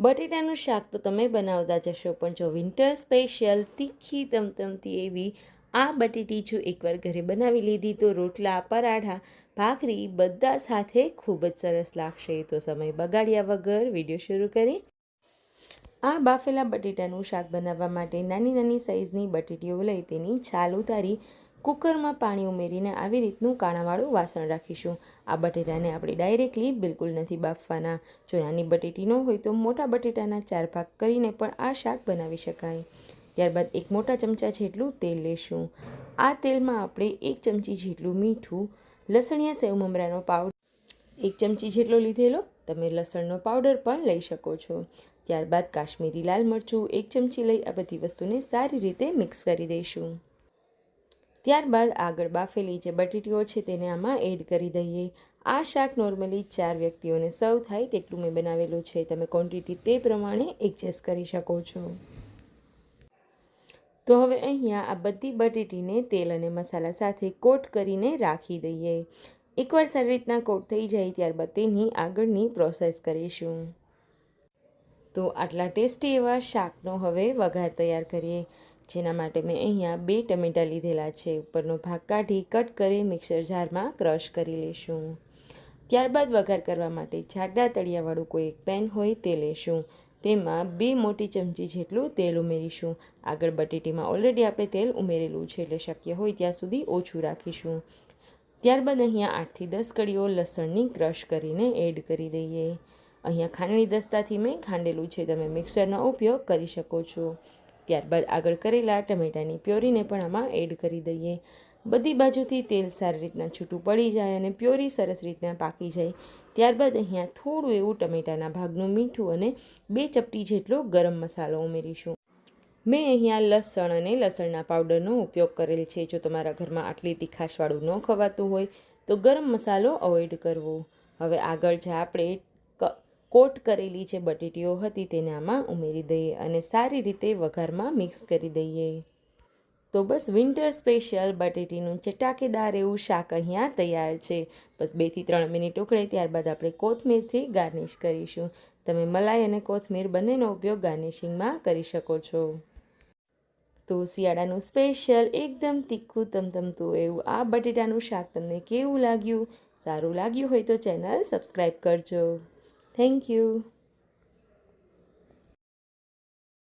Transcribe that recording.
બટેટાનું શાક તો તમે બનાવતા જશો પણ જો વિન્ટર સ્પેશિયલ તીખી તમતમતી એવી આ બટેટી જો એકવાર ઘરે બનાવી લીધી, તો રોટલા, પરાઠા, ભાખરી બધા સાથે ખૂબ જ સરસ લાગશે. તો સમય બગાડ્યા વગર વીડિયો શરૂ કરી. આ બાફેલા બટેટાનું શાક બનાવવા માટે નાની નાની સાઇઝની બટેટીઓ લઈ તેની છાલ ઉતારી કુકરમાં પાણી ઉમેરીને આવી રીતનું કાણાવાળું વાસણ રાખીશું. આ બટેટાને આપણે ડાયરેક્ટલી બિલકુલ નથી બાફવાના. જો નાની બટેટી ન હોય તો મોટા બટેટાના ચાર ભાગ કરીને પણ આ શાક બનાવી શકાય. ત્યારબાદ એક મોટા ચમચા જેટલું તેલ લેશું. આ તેલમાં આપણે એક ચમચી જેટલું મીઠું, લસણિયા સેવ મમરાનો પાવડર, એક ચમચી જેટલો લીધેલો, તમે લસણનો પાવડર પણ લઈ શકો છો. ત્યારબાદ કાશ્મીરી લાલ મરચું એક ચમચી લઈ આ બધી વસ્તુને સારી રીતે મિક્સ કરી દઈશું. ત્યારબાદ આગળ બાફેલી જે બટેટીઓ છે તેને આમાં એડ કરી દઈએ. આ શાક નોર્મલી ચાર વ્યક્તિઓને સર્વ થાય તેટલું મેં બનાવેલું છે. તમે ક્વોન્ટિટી તે પ્રમાણે એડજસ્ટ કરી શકો છો. તો હવે અહીંયા આ બધી બટેટીને તેલ અને મસાલા સાથે કોટ કરીને રાખી દઈએ. એકવાર સારી રીતના કોટ થઈ જાય ત્યારબાદ તેની આગળની પ્રોસેસ કરીશું. તો આટલા ટેસ્ટી એવા શાકનો હવે વઘાર તૈયાર કરીએ. જેના માટે મેં અહીંયા બે ટમેટાં લીધેલા છે. ઉપરનો ભાગ કાઢી કટ કરી મિક્સર જારમાં ક્રશ કરી લઈશું ત્યારબાદ વઘાર કરવા માટે જાડા તળિયાવાળું કોઈ એક પેન હોય તે લેશું. તેમાં બે મોટી ચમચી જેટલું તેલ ઉમેરીશું. આગળ બટેટીમાં ઓલરેડી આપણે તેલ ઉમેરેલું છે એટલે શક્ય હોય ત્યાં સુધી ઓછું રાખીશું. ત્યારબાદ અહીંયા આઠથી દસ કડીઓ લસણની ક્રશ કરીને એડ કરી દઈએ. અહીંયા ખાંડણી દસ્તાથી મેં ખાંડેલું છે. તમે મિક્સરનો ઉપયોગ કરી શકો છો. ત્યારબાદ આગળ કરેલા ટમેટાની પ્યોરીને પણ આમાં એડ કરી દઈએ. બધી બાજુથી તેલ સારી રીતના છૂટું પડી જાય અને પ્યોરી સરસ રીતના પાકી જાય. ત્યારબાદ અહીંયા થોડું એવું ટમેટાના ભાગનું મીઠું અને બે ચપટી જેટલો ગરમ મસાલો ઉમેરીશું. મેં અહીંયા લસણ અને લસણના પાવડરનો ઉપયોગ કરેલ છે. જો તમારા ઘરમાં આટલી તીખાશવાળું ન ખવાતું હોય તો ગરમ મસાલો અવોઇડ કરવો. હવે આગળ જે આપણે કોટ કરેલી જે બટેટીઓ હતી તેને આમાં ઉમેરી દઈએ અને સારી રીતે વઘારમાં મિક્સ કરી દઈએ. તો બસ વિન્ટર સ્પેશિયલ બટેટીનું ચટાકેદાર એવું શાક અહીંયા તૈયાર છે. બસ બેથી ત્રણ મિનિટ ઉકળે ત્યારબાદ આપણે કોથમીરથી ગાર્નિશ કરીશું. તમે મલાઈ અને કોથમીર બંનેનો ઉપયોગ ગાર્નિશિંગમાં કરી શકો છો. તો શિયાળાનું સ્પેશિયલ એકદમ તીખું તમતમતું એવું આ બટેટાનું શાક તમને કેવું લાગ્યું? સારું લાગ્યું હોય તો ચેનલ સબસ્ક્રાઈબ કરજો. Thank you.